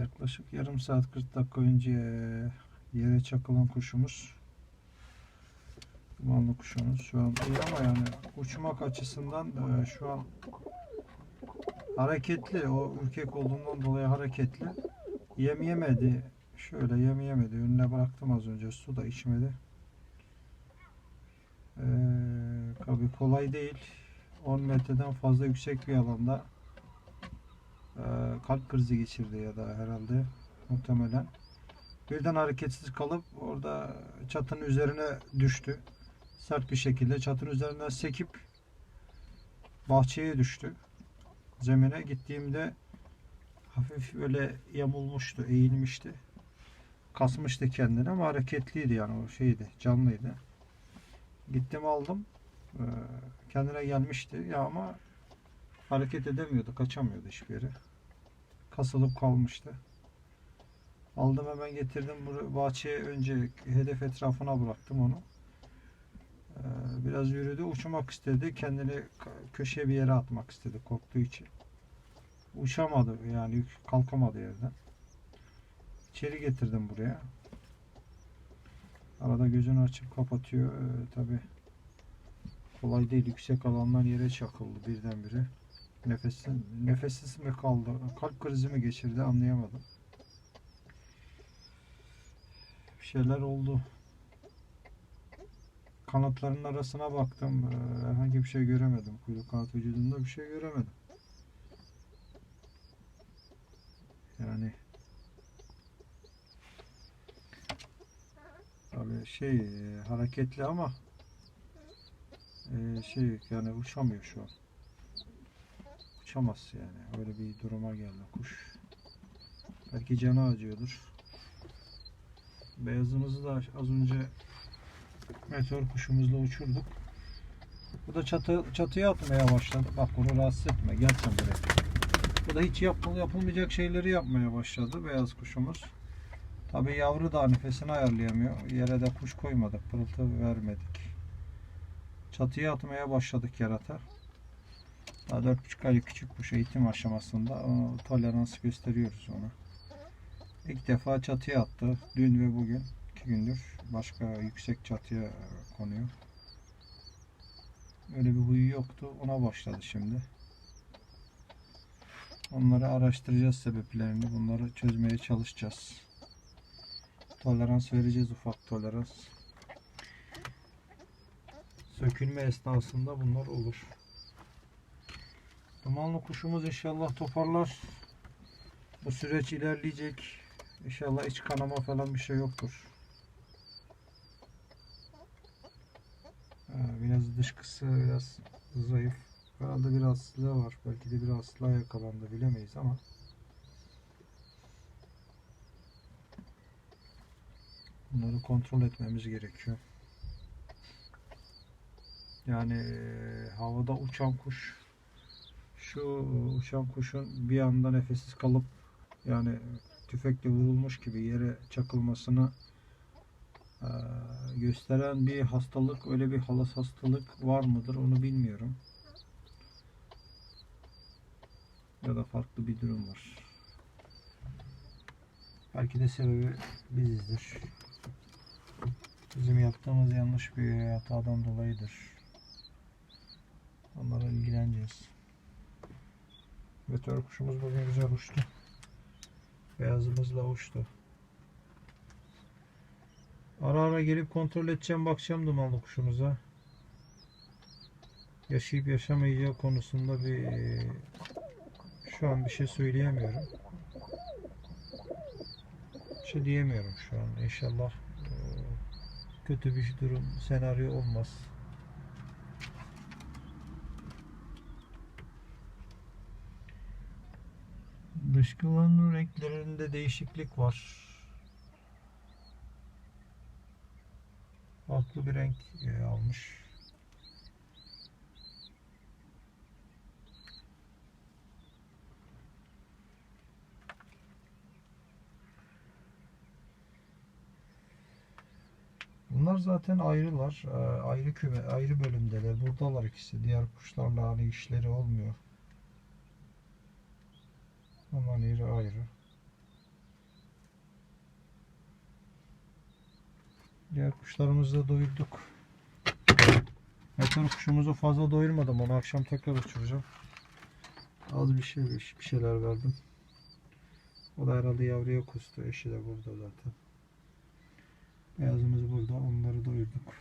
Yaklaşık yarım saat 40 dakika önce yere çakılan kuşumuz. Dumanlı kuşumuz şu an iyi ama yani uçmak açısından e, şu an hareketli. O ürkek olduğundan dolayı hareketli. Yem yemedi. Şöyle yem yemedi. Önüne bıraktım az önce. Su da içmedi. Ee, tabii kolay değil. 10 metreden fazla yüksek bir alanda kalp krizi geçirdi ya da herhalde muhtemelen. Birden hareketsiz kalıp orada çatının üzerine düştü. Sert bir şekilde çatının üzerinden sekip bahçeye düştü. Zemine gittiğimde hafif böyle yamulmuştu, eğilmişti. Kasmıştı kendini ama hareketliydi yani o şeydi, canlıydı. Gittim aldım. Ee, kendine gelmişti ya ama hareket edemiyordu, kaçamıyordu hiçbir yere. Kasılıp kalmıştı. Aldım hemen getirdim bahçeye önce hedef etrafına bıraktım onu. Ee, biraz yürüdü, uçmak istedi. Kendini köşeye bir yere atmak istedi korktuğu için. Uçamadı yani kalkamadı yerden. İçeri getirdim buraya. Arada gözünü açıp kapatıyor. Ee, Tabi kolay değil. Yüksek alandan yere çakıldı birdenbire. Nefessiz, nefessiz mi kaldı? Kalp krizi mi geçirdi anlayamadım. Bir şeyler oldu. Kanatlarının arasına baktım. Ee, Herhangi bir şey göremedim. Kuyruk kanat vücudunda bir şey göremedim. Yani Tabii şey e, hareketli ama e, şey yani uçamıyor şu an. Uçamaz yani. Öyle bir duruma geldi kuş. Belki canı acıyordur. Beyazımızı da az önce meteor kuşumuzla uçurduk. Bu da çatı, çatıya atmaya başladı. Bak onu rahatsız etme. Gel sen buraya. Bu da hiç yapıl, yapılmayacak şeyleri yapmaya başladı beyaz kuşumuz. Tabii yavru da nefesini ayarlayamıyor. Yere de kuş koymadık. Pırıltı vermedik. Çatıya atmaya başladık yarata. Daha 4,5 aylık küçük kuş eğitim aşamasında o tolerans gösteriyoruz ona. İlk defa çatıya attı. Dün ve bugün iki gündür başka yüksek çatıya konuyor. Öyle bir huyu yoktu. Ona başladı şimdi. Onları araştıracağız sebeplerini. Bunları çözmeye çalışacağız. Tolerans vereceğiz ufak tolerans. Sökülme esnasında bunlar olur. Dumanlı kuşumuz inşallah toparlar. Bu süreç ilerleyecek. İnşallah iç kanama falan bir şey yoktur. Biraz dışkısı biraz zayıf. Herhalde bir rahatsızlığı var. Belki de bir rahatsızlığa yakalandı bilemeyiz ama. Bunları kontrol etmemiz gerekiyor. Yani e, havada uçan kuş şu uçan kuşun bir anda nefessiz kalıp yani tüfekle vurulmuş gibi yere çakılmasını e, gösteren bir hastalık öyle bir halas hastalık var mıdır onu bilmiyorum. Ya da farklı bir durum var. Belki de sebebi bizizdir. Bizim yaptığımız yanlış bir hatadan dolayıdır. Onlara ilgileneceğiz. Meteor kuşumuz bugün güzel uçtu. Beyazımızla uçtu. Ara ara gelip kontrol edeceğim bakacağım dumanlı kuşumuza. Yaşayıp yaşamayacağı konusunda bir şu an bir şey söyleyemiyorum. Bir şey diyemiyorum şu an. İnşallah e, kötü bir durum, senaryo olmaz. Dışkıların renklerinde değişiklik var. Farklı bir renk e, almış. Bunlar zaten ayrılar. Ee, Ayrı küme, ayrı bölümdeler. Buradalar ikisi. Diğer kuşlarla hani işleri olmuyor. Aman yeri ayrı. Diğer kuşlarımızı da doyurduk. Meteor kuşumuzu fazla doyurmadım. Onu akşam tekrar uçuracağım. Az şey, bir şey bir şeyler verdim. O da herhalde yavruya kustu. Eşi de burada zaten. Beyazımız burada. Onları doyurduk.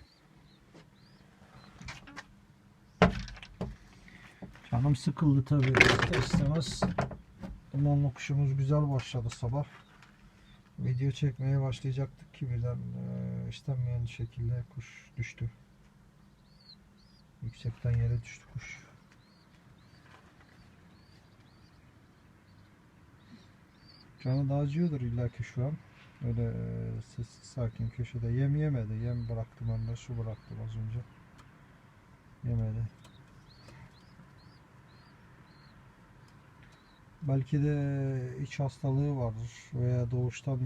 Canım sıkıldı tabii. İster istemez Dumanlı kuşumuz güzel başladı sabah. Video çekmeye başlayacaktık ki birden eee, istenmeyen şekilde kuş düştü. Yüksekten yere düştü kuş. Canı da acıyordur illaki şu an. Öyle eee, sessiz sakin köşede yem yemedi. Yem bıraktım de su bıraktım az önce. Yemedi. Belki de iç hastalığı vardır veya doğuştan